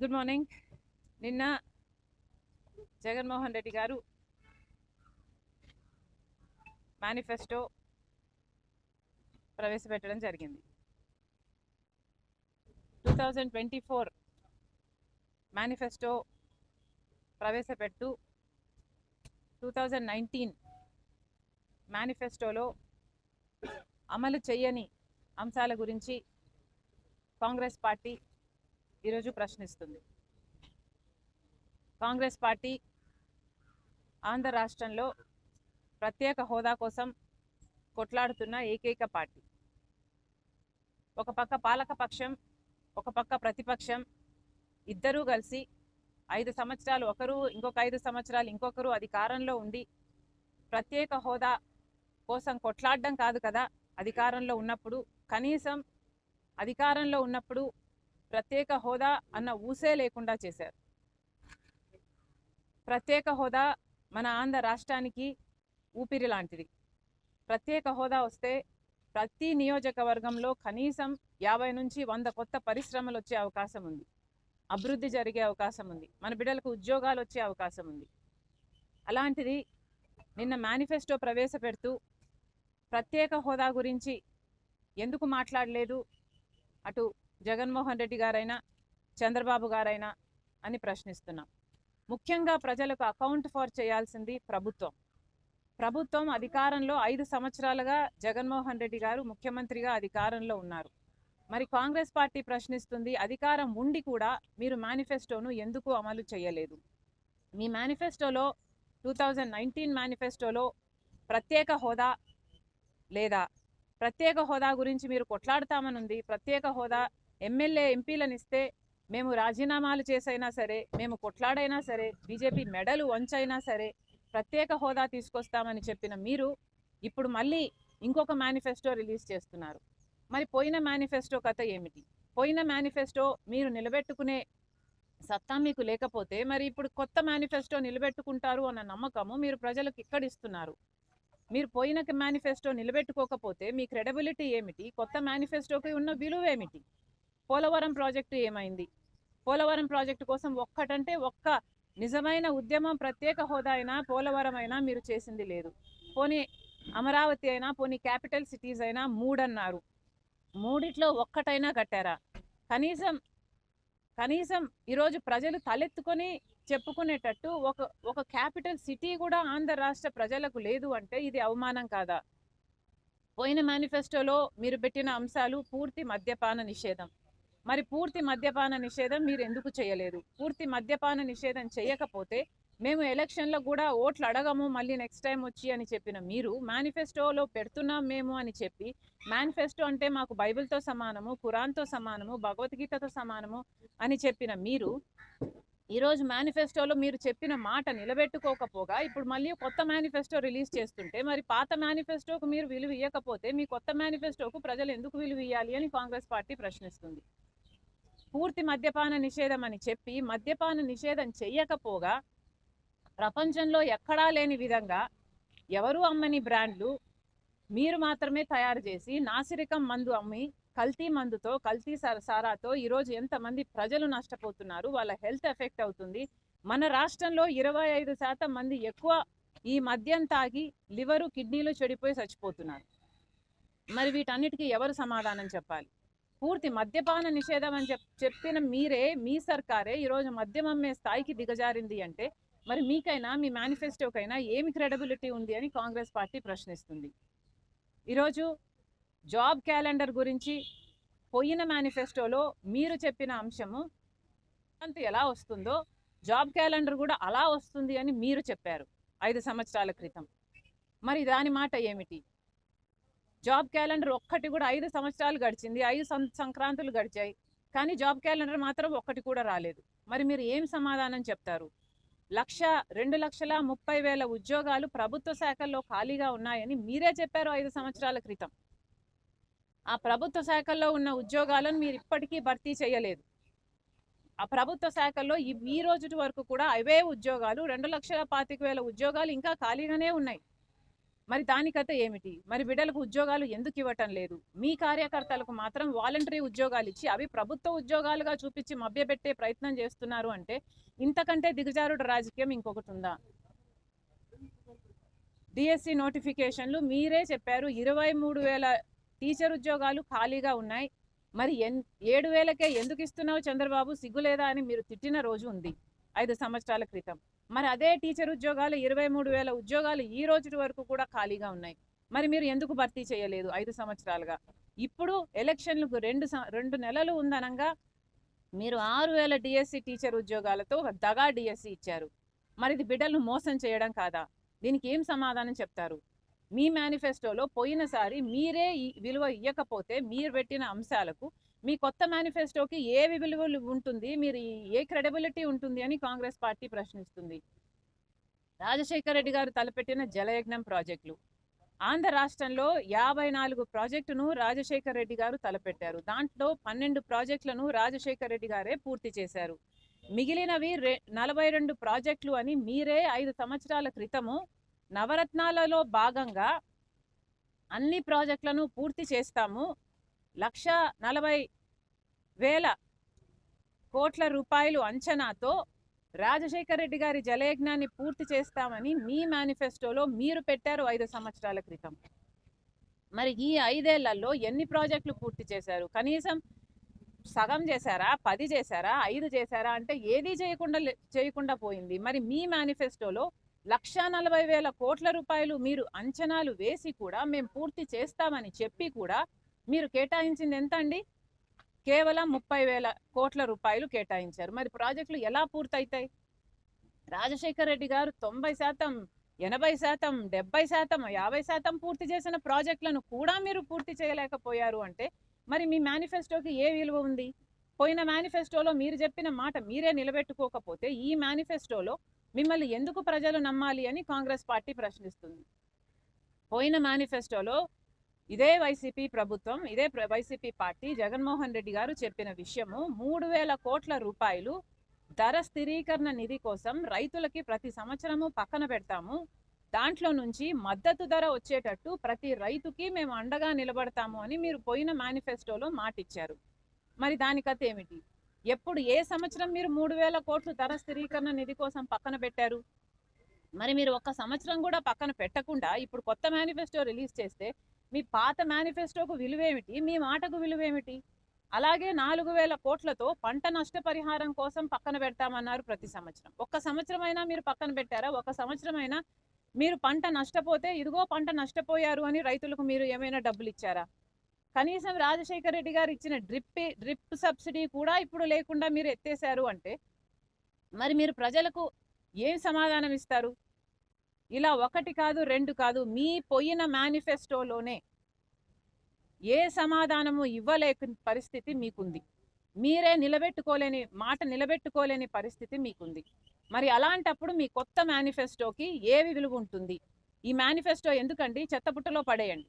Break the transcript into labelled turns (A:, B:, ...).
A: Good morning నిన్న జగన్మోహన్ రెడ్డి గారు manifesto ప్రవేశపెట్టడం జరిగింది. Two thousand twenty four manifesto ప్రవేశపెట్టు two thousand nineteen మేనిఫెస్టోలో అమలు చేయని అంశాల గురించి కాంగ్రెస్ పార్టీ ఈరోజు ప్రశ్నిస్తుంది. కాంగ్రెస్ పార్టీ ఆంధ్ర రాష్ట్రంలో ప్రత్యేక హోదా కోసం కొట్లాడుతున్న ఏకైక పార్టీ. ఒక పక్క పాలకపక్షం ఒక పక్క ప్రతిపక్షం ఇద్దరూ కలిసి ఐదు సంవత్సరాలు ఒకరు ఇంకొక ఐదు సంవత్సరాలు ఇంకొకరు అధికారంలో ఉండి ప్రత్యేక హోదా కోసం కొట్లాడడం కాదు కదా అధికారంలో ఉన్నప్పుడు కనీసం అధికారంలో ఉన్నప్పుడు ప్రత్యేక హోదా అన్న ఊసే లేకుండా చేశారు. ప్రత్యేక హోదా మన ఆంధ్ర రాష్ట్రానికి ఊపిరి లాంటిది. ప్రత్యేక హోదా వస్తే ప్రతి నియోజకవర్గంలో కనీసం యాభై నుంచి వంద కొత్త పరిశ్రమలు వచ్చే అవకాశం ఉంది. అభివృద్ధి జరిగే అవకాశం ఉంది. మన బిడ్డలకు ఉద్యోగాలు వచ్చే అవకాశం ఉంది. అలాంటిది నిన్న మేనిఫెస్టో ప్రవేశపెడుతూ ప్రత్యేక హోదా గురించి ఎందుకు మాట్లాడలేదు? అటు జగన్మోహన్ రెడ్డి గారైనా చంద్రబాబు గారైనా అని ప్రశ్నిస్తున్నాం. ముఖ్యంగా ప్రజలకు అకౌంట్ ఫర్ చేయాల్సింది ప్రభుత్వం. ప్రభుత్వం అధికారంలో ఐదు సంవత్సరాలుగా జగన్మోహన్ రెడ్డి గారు ముఖ్యమంత్రిగా అధికారంలో ఉన్నారు. మరి కాంగ్రెస్ పార్టీ ప్రశ్నిస్తుంది అధికారం ఉండి కూడా మీరు మేనిఫెస్టోను ఎందుకు అమలు చేయలేదు? మీ మేనిఫెస్టోలో టూ థౌజండ్ నైన్టీన్ మేనిఫెస్టోలో ప్రత్యేక హోదా లేదా? ప్రత్యేక హోదా గురించి మీరు కొట్లాడతామనుంది ప్రత్యేక హోదా ఎమ్మెల్యే ఎంపీలను ఇస్తే మేము రాజీనామాలు చేసైనా సరే మేము కొట్లాడైనా సరే బీజేపీ మెడలు వంచైనా సరే ప్రత్యేక హోదా తీసుకొస్తామని చెప్పిన మీరు ఇప్పుడు మళ్ళీ ఇంకొక మేనిఫెస్టో రిలీజ్ చేస్తున్నారు. మరి పోయిన మేనిఫెస్టో కథ ఏమిటి? పోయిన మేనిఫెస్టో మీరు నిలబెట్టుకునే సత్తా మీకు లేకపోతే మరి ఇప్పుడు కొత్త మేనిఫెస్టో నిలబెట్టుకుంటారు అన్న నమ్మకము మీరు ప్రజలకు ఇక్కడ ఇస్తున్నారు మీరు పోయిన మేనిఫెస్టో నిలబెట్టుకోకపోతే మీ క్రెడిబిలిటీ ఏమిటి? కొత్త మేనిఫెస్టోకి ఉన్న విలువ ఏమిటి? పోలవరం ప్రాజెక్టు ఏమైంది? పోలవరం ప్రాజెక్టు కోసం ఒక్కటంటే ఒక్క నిజమైన ఉద్యమం ప్రత్యేక హోదా అయినా పోలవరం అయినా మీరు చేసింది లేదు. పోనీ అమరావతి అయినా పోనీ క్యాపిటల్ సిటీస్ అయినా మూడన్నారు. మూడిట్లో ఒక్కటైనా కట్టారా? కనీసం కనీసం ఈరోజు ప్రజలు తలెత్తుకొని చెప్పుకునేటట్టు ఒక ఒక క్యాపిటల్ సిటీ కూడా ఆంధ్ర రాష్ట్ర ప్రజలకు లేదు అంటే ఇది అవమానం కాదా? పోయిన మేనిఫెస్టోలో మీరు పెట్టిన అంశాలు పూర్తి మద్యపాన నిషేధం. మరి పూర్తి మద్యపాన నిషేధం మీరు ఎందుకు చేయలేదు? పూర్తి మద్యపాన నిషేధం చేయకపోతే మేము ఎలక్షన్లో కూడా ఓట్లు అడగము మళ్ళీ నెక్స్ట్ టైం వచ్చి అని చెప్పిన మీరు మేనిఫెస్టోలో పెడుతున్నాం మేము అని చెప్పి మేనిఫెస్టో అంటే మాకు బైబిల్తో సమానము ఖురాన్తో సమానము భగవద్గీతతో సమానము అని చెప్పిన మీరు ఈరోజు మేనిఫెస్టోలో మీరు చెప్పిన మాట నిలబెట్టుకోకపోగా ఇప్పుడు మళ్ళీ కొత్త మేనిఫెస్టో రిలీజ్ చేస్తుంటే మరి పాత మేనిఫెస్టోకు మీరు విలువ ఇవ్వకపోతే మీ కొత్త మేనిఫెస్టోకు ప్రజలు ఎందుకు విలువ ఇవ్వాలి అని కాంగ్రెస్ పార్టీ ప్రశ్నిస్తుంది. పూర్తి మద్యపాన నిషేధం అని చెప్పి మద్యపాన నిషేధం చెయ్యకపోగా ప్రపంచంలో ఎక్కడా లేని విధంగా ఎవరు అమ్మని బ్రాండ్లు మీరు మాత్రమే తయారు చేసి నాసిరకం మందు అమ్మి కల్తీ మందుతో కల్తీ సా- సారాతో ఈరోజు ఎంతమంది ప్రజలు నష్టపోతున్నారు వాళ్ళ హెల్త్ ఎఫెక్ట్ అవుతుంది. మన రాష్ట్రంలో ఇరవై ఐదు శాతం మంది ఎక్కువ ఈ మద్యం తాగి లివరు కిడ్నీలు చెడిపోయి చచ్చిపోతున్నారు. మరి వీటన్నిటికీ ఎవరు సమాధానం చెప్పాలి? పూర్తి మద్యపాన నిషేధం అని చెప్ చెప్పిన మీరే మీ సర్కారే ఈరోజు మద్యం అమ్మే స్థాయికి దిగజారింది అంటే మరి మీకైనా మీ మేనిఫెస్టోకైనా ఏమి క్రెడిబిలిటీ ఉంది అని కాంగ్రెస్ పార్టీ ప్రశ్నిస్తుంది. ఈరోజు జాబ్ క్యాలెండర్ గురించి పోయిన మేనిఫెస్టోలో మీరు చెప్పిన అంశము అంత ఎలా వస్తుందో జాబ్ క్యాలెండర్ కూడా అలా వస్తుంది అని మీరు చెప్పారు ఐదు సంవత్సరాల క్రితం. మరి దాని మాట ఏమిటి? జాబ్ క్యాలెండర్ ఒక్కటి కూడా ఐదు సంవత్సరాలు గడిచింది ఐదు సం- సంక్రాంతులు గడిచాయి కానీ జాబ్ క్యాలెండర్ మాత్రం ఒక్కటి కూడా రాలేదు. మరి మీరు ఏం సమాధానం చెప్తారు? లక్ష రెండు లక్షల ముప్పై వేల ఉద్యోగాలు ప్రభుత్వ శాఖల్లో ఖాళీగా ఉన్నాయని మీరే చెప్పారు ఐదు సంవత్సరాల క్రితం. ఆ ప్రభుత్వ శాఖల్లో ఉన్న ఉద్యోగాలను మీరు ఇప్పటికీ భర్తీ చేయలేదు. ఆ ప్రభుత్వ శాఖల్లో ఈ ఈ రోజు వరకు కూడా అవే ఉద్యోగాలు రెండు లక్షల పాతిక వేల ఉద్యోగాలు ఇంకా ఖాళీగానే ఉన్నాయి. మరి దాని కథ ఏమిటి? మరి బిడ్డలకు ఉద్యోగాలు ఎందుకు ఇవ్వటం లేదు? మీ కార్యకర్తలకు మాత్రం వాలంటరీ ఉద్యోగాలు ఇచ్చి అవి ప్రభుత్వ ఉద్యోగాలుగా చూపించి మభ్యపెట్టే ప్రయత్నం చేస్తున్నారు అంటే ఇంతకంటే దిగజారుడు రాజకీయం ఇంకొకటి ఉందా? డిఎస్సి నోటిఫికేషన్లు మీరే చెప్పారు ఇరవై మూడు వేల టీచర్ ఉద్యోగాలు ఖాళీగా ఉన్నాయి. మరి ఎన్ ఏడు వేలకే ఎందుకు ఇస్తున్నావు చంద్రబాబు? సిగ్గులేదా అని మీరు తిట్టిన రోజు ఉంది ఐదు సంవత్సరాల క్రితం. మరి అదే టీచర్ ఉద్యోగాలు ఇరవై మూడు వేల ఉద్యోగాలు ఈ రోజు వరకు కూడా ఖాళీగా ఉన్నాయి. మరి మీరు ఎందుకు భర్తీ చేయలేదు ఐదు సంవత్సరాలుగా? ఇప్పుడు ఎలక్షన్లకు రెండు రెండు నెలలు ఉందనంగా మీరు ఆరు వేల డిఎస్సి టీచర్ ఉద్యోగాలతో ఒక దగా డిఎస్సి ఇచ్చారు. మరి ఇది బిడ్డలను మోసం చేయడం కాదా? దీనికి ఏం సమాధానం చెప్తారు? మీ మేనిఫెస్టోలో పోయినసారి మీరే విలువ ఇవ్వకపోతే మీరు పెట్టిన అంశాలకు మీ కొత్త మేనిఫెస్టోకి ఏ విలువ ఉంటుంది మీరు ఏ క్రెడిబిలిటీ ఉంటుంది అని కాంగ్రెస్ పార్టీ ప్రశ్నిస్తుంది. రాజశేఖర రెడ్డి గారు తలపెట్టిన జలయజ్ఞం ప్రాజెక్టులు. ఆంధ్ర రాష్ట్రంలో యాభై నాలుగు ప్రాజెక్టును రాజశేఖర రెడ్డి గారు తలపెట్టారు. దాంట్లో పన్నెండు ప్రాజెక్టులను రాజశేఖర రెడ్డి గారే పూర్తి చేశారు. మిగిలినవి రె నలభై రెండు ప్రాజెక్టులు అని మీరే ఐదు సంవత్సరాల క్రితము నవరత్నాలలో భాగంగా అన్ని ప్రాజెక్టులను పూర్తి చేస్తాము. లక్ష నలభై వేల కోట్ల రూపాయలు అంచనాతో రాజశేఖర రెడ్డి గారి జలయజ్ఞాన్ని పూర్తి చేస్తామని మీ మేనిఫెస్టోలో మీరు పెట్టారు ఐదు సంవత్సరాల క్రితం. మరి ఈ ఐదేళ్ళలో ఎన్ని ప్రాజెక్టులు పూర్తి చేశారు? కనీసం సగం చేశారా? పది చేశారా? ఐదు చేశారా? అంటే ఏది చేయకుండా లే- చేయకుండా పోయింది. మరి మీ మేనిఫెస్టోలో లక్ష నలభై వేల కోట్ల రూపాయలు మీరు అంచనాలు వేసి కూడా మేము పూర్తి చేస్తామని చెప్పి కూడా మీరు కేటాయించింది ఎంత అండి కేవలం ముప్పై వేల కోట్ల రూపాయలు కేటాయించారు. మరి ప్రాజెక్టులు ఎలా పూర్తయితాయి? రాజశేఖర రెడ్డి గారు తొంభై శాతం ఎనభై శాతం డెబ్బై శాతం యాభై శాతం పూర్తి చేసిన ప్రాజెక్టులను కూడా మీరు పూర్తి చేయలేకపోయారు అంటే మరి మీ మేనిఫెస్టోకి ఏ విలువ ఉంది? పోయిన మేనిఫెస్టోలో మీరు చెప్పిన మాట మీరే నిలబెట్టుకోకపోతే ఈ మేనిఫెస్టోలో మిమ్మల్ని ఎందుకు ప్రజలు నమ్మాలి అని కాంగ్రెస్ పార్టీ ప్రశ్నిస్తుంది. పోయిన మేనిఫెస్టోలో ఇదే వైసీపీ ప్రభుత్వం ఇదే వైసీపీ పార్టీ జగన్మోహన్ రెడ్డి గారు చెప్పిన విషయము మూడు వేల కోట్ల రూపాయలు ధర స్థిరీకరణ నిధి కోసం రైతులకి ప్రతి సంవత్సరము పక్కన పెడతాము. దాంట్లో నుంచి మద్దతు ధర వచ్చేటట్టు ప్రతి రైతుకి మేము అండగా నిలబడతాము అని మీరు పోయిన మేనిఫెస్టోలో మాటిచ్చారు. మరి మరి దానికత ఏమిటి? ఎప్పుడు ఏ సంవత్సరం మీరు మూడు వేల కోట్లు ధర స్థిరీకరణ నిధి కోసం పక్కన పెట్టారు? మరి మీరు ఒక్క సంవత్సరం కూడా పక్కన పెట్టకుండా ఇప్పుడు కొత్త మేనిఫెస్టో రిలీజ్ చేస్తే మీ పాత మేనిఫెస్టోకు విలువేమిటి? మీ మాటకు విలువేమిటి? అలాగే నాలుగు వేల కోట్లతో పంట నష్టపరిహారం కోసం పక్కన పెడతామన్నారు ప్రతి సంవత్సరం. ఒక్క సంవత్సరం అయినా మీరు పక్కన పెట్టారా? ఒక సంవత్సరం అయినా మీరు పంట నష్టపోతే ఇదిగో పంట నష్టపోయారు అని రైతులకు మీరు ఏమైనా డబ్బులు ఇచ్చారా? కనీసం రాజశేఖర రెడ్డి గారు ఇచ్చిన డ్రిప్ డ్రిప్ సబ్సిడీ కూడా ఇప్పుడు లేకుండా మీరు ఎత్తేసారు అంటే మరి మీరు ప్రజలకు ఏం సమాధానం ఇస్తారు? ఇలా ఒకటి కాదు రెండు కాదు మీ పోయిన మేనిఫెస్టోలోనే ఏ సమాధానము ఇవ్వలేక పరిస్థితి మీకుంది. మీరే నిలబెట్టుకోలేని మాట నిలబెట్టుకోలేని పరిస్థితి మీకుంది. మరి అలాంటప్పుడు మీ కొత్త మేనిఫెస్టోకి ఏవి విలువ ఉంటుంది? ఈ మేనిఫెస్టో ఎందుకండి? చెత్తపుట్టలో పడేయండి.